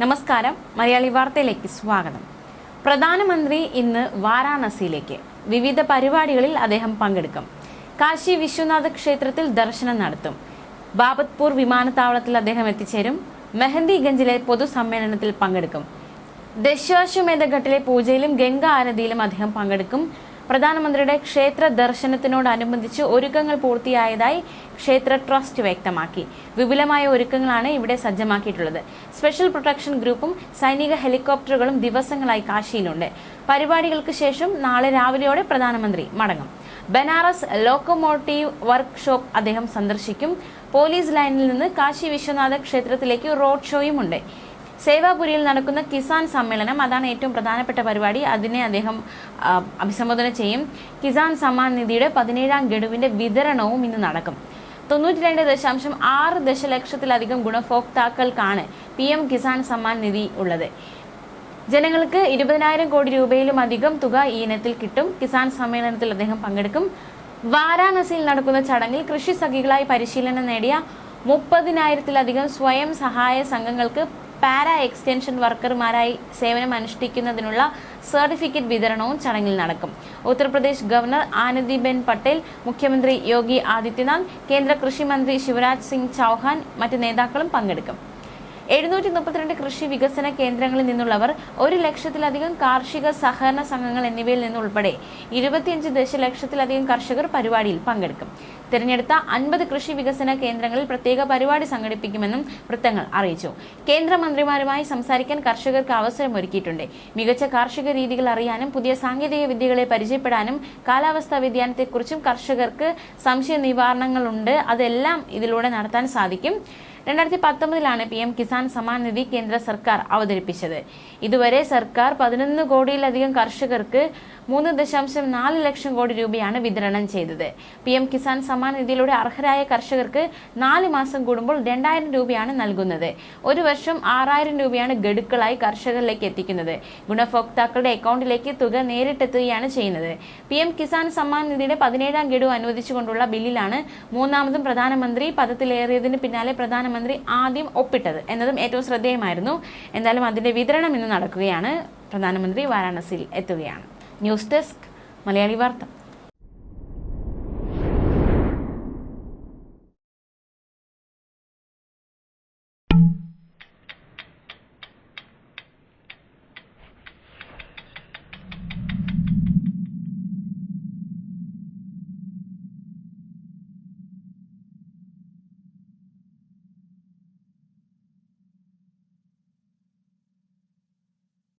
നമസ്കാരം. മലയാളി വാർത്തയിലേക്ക് സ്വാഗതം. പ്രധാനമന്ത്രി ഇന്ന് വാരാണസിയിലേക്ക്. വിവിധ പരിപാടികളിൽ അദ്ദേഹം പങ്കെടുക്കും. കാശി വിശ്വനാഥ ക്ഷേത്രത്തിൽ ദർശനം നടത്തും. ബാബത്പൂർ വിമാനത്താവളത്തിൽ അദ്ദേഹം എത്തിച്ചേരും. മെഹന്ദിഗഞ്ചിലെ പൊതുസമ്മേളനത്തിൽ പങ്കെടുക്കും. ദശാശ്വമേധഘട്ടിലെ പൂജയിലും ഗംഗാ ആരതിയിലും അദ്ദേഹം പങ്കെടുക്കും. പ്രധാനമന്ത്രിയുടെ ക്ഷേത്ര ദർശനത്തിനോടനുബന്ധിച്ച് ഒരുക്കങ്ങൾ പൂർത്തിയായതായി ക്ഷേത്ര ട്രസ്റ്റ് വ്യക്തമാക്കി. വിപുലമായ ഒരുക്കങ്ങളാണ് ഇവിടെ സജ്ജമാക്കിയിട്ടുള്ളത്. സ്പെഷ്യൽ പ്രൊട്ടക്ഷൻ ഗ്രൂപ്പും സൈനിക ഹെലികോപ്റ്ററുകളും ദിവസങ്ങളായി കാശിയിലുണ്ട്. പരിപാടികൾക്ക് ശേഷം നാളെ രാവിലെയോടെ പ്രധാനമന്ത്രി മടങ്ങും. ബനാറസ് ലോക്കോമോട്ടീവ് വർക്ക്ഷോപ്പ് അദ്ദേഹം സന്ദർശിക്കും. പോലീസ് ലൈനിൽ നിന്ന് കാശി വിശ്വനാഥ ക്ഷേത്രത്തിലേക്ക് റോഡ് ഷോയുമുണ്ട് സേവാപുരിയിൽ നടക്കുന്ന കിസാൻ സമ്മേളനം അതാണ് ഏറ്റവും പ്രധാനപ്പെട്ട പരിപാടി. അതിനെ അദ്ദേഹം അഭിസംബോധന ചെയ്യും. കിസാൻ സമ്മാൻ നിധിയുടെ പതിനേഴാം ഗഡുവിന്റെ വിതരണവും ഇന്ന് നടക്കും. തൊണ്ണൂറ്റി രണ്ട് ദശാംശം ആറ് ദശലക്ഷത്തിലധികം ഗുണഭോക്താക്കൾക്കാണ് പി എം കിസാൻ സമ്മാൻ നിധി ഉള്ളത്. ജനങ്ങൾക്ക് ഇരുപതിനായിരം കോടി രൂപയിലും അധികം തുക ഈ ഇനത്തിൽ കിട്ടും. കിസാൻ സമ്മേളനത്തിൽ അദ്ദേഹം പങ്കെടുക്കും. വാരാണസിയിൽ നടക്കുന്ന ചടങ്ങിൽ കൃഷി സഖികളായി പരിശീലനം നേടിയ മുപ്പതിനായിരത്തിലധികം സ്വയം സഹായ സംഘങ്ങൾക്ക് പാരാ എക്സ്റ്റൻഷൻ വർക്കർമാരായി സേവനം അനുഷ്ഠിക്കുന്നതിനുള്ള സർട്ടിഫിക്കറ്റ് വിതരണവും ചടങ്ങിൽ നടക്കും. ഉത്തർപ്രദേശ് ഗവർണർ ആനന്ദിബെൻ പട്ടേൽ മുഖ്യമന്ത്രി യോഗി ആദിത്യനാഥ് കേന്ദ്ര കൃഷിമന്ത്രി ശിവരാജ് സിംഗ് ചൌഹാൻ മറ്റ് നേതാക്കളും പങ്കെടുക്കും. എഴുന്നൂറ്റി മുപ്പത്തിരണ്ട് കൃഷി വികസന കേന്ദ്രങ്ങളിൽ നിന്നുള്ളവർ ഒരു ലക്ഷത്തിലധികം കാർഷിക സഹകരണ സംഘങ്ങൾ എന്നിവയിൽ നിന്നുൾപ്പെടെ ഇരുപത്തിയഞ്ച് ദശലക്ഷത്തിലധികം കർഷകർ പരിപാടിയിൽ പങ്കെടുക്കും. തിരഞ്ഞെടുത്ത അൻപത് കൃഷി വികസന കേന്ദ്രങ്ങളിൽ പ്രത്യേക പരിപാടി സംഘടിപ്പിക്കുമെന്നും വൃത്തങ്ങൾ അറിയിച്ചു. കേന്ദ്രമന്ത്രിമാരുമായി സംസാരിക്കാൻ കർഷകർക്ക് അവസരമൊരുക്കിയിട്ടുണ്ട്. മികച്ച കാർഷിക രീതികൾ അറിയാനും പുതിയ സാങ്കേതിക വിദ്യകളെ പരിചയപ്പെടാനും കാലാവസ്ഥാ വ്യതിയാനത്തെക്കുറിച്ചും കർഷകർക്ക് സംശയ നിവാരണങ്ങളുണ്ട് അതെല്ലാം ഇതിലൂടെ നടത്താൻ സാധിക്കും. രണ്ടായിരത്തി പത്തൊമ്പതിലാണ് പി എം കിസാൻ സമ്മാൻ നിധി കേന്ദ്ര സർക്കാർ അവതരിപ്പിച്ചത്. ഇതുവരെ സർക്കാർ പതിനൊന്ന് കോടിയിലധികം കർഷകർക്ക് മൂന്ന് ദശാംശം നാല് ലക്ഷം കോടി രൂപയാണ് വിതരണം ചെയ്തത്. പി എം കിസാൻ സമ്മാൻ നിധിയിലൂടെ അർഹരായ കർഷകർക്ക് നാല് മാസം കൂടുമ്പോൾ രണ്ടായിരം രൂപയാണ് നൽകുന്നത്. ഒരു വർഷം ആറായിരം രൂപയാണ് ഗഡുക്കളായി കർഷകരിലേക്ക് എത്തിക്കുന്നത്. ഗുണഭോക്താക്കളുടെ അക്കൗണ്ടിലേക്ക് തുക നേരിട്ടെത്തുകയാണ് ചെയ്യുന്നത്. പി എം കിസാൻ സമ്മാൻ നിധിയുടെ പതിനേഴാം ഗഡു അനുവദിച്ചുകൊണ്ടുള്ള ബില്ലിലാണ് മൂന്നാമതും പ്രധാനമന്ത്രി പദത്തിലേറിയതിന് പിന്നാലെ പ്രധാനമന്ത്രി ആദ്യം ഒപ്പിട്ടത് എന്നതും ഏറ്റവും ശ്രദ്ധേയമായിരുന്നു. എന്തായാലും അതിന്റെ വിതരണം ഇന്ന് നടക്കുകയാണ്. പ്രധാനമന്ത്രി വാരാണസിയിൽ എത്തുകയാണ്. ന്യൂസ് ഡെസ്ക് മലയാളി വാർത്ത.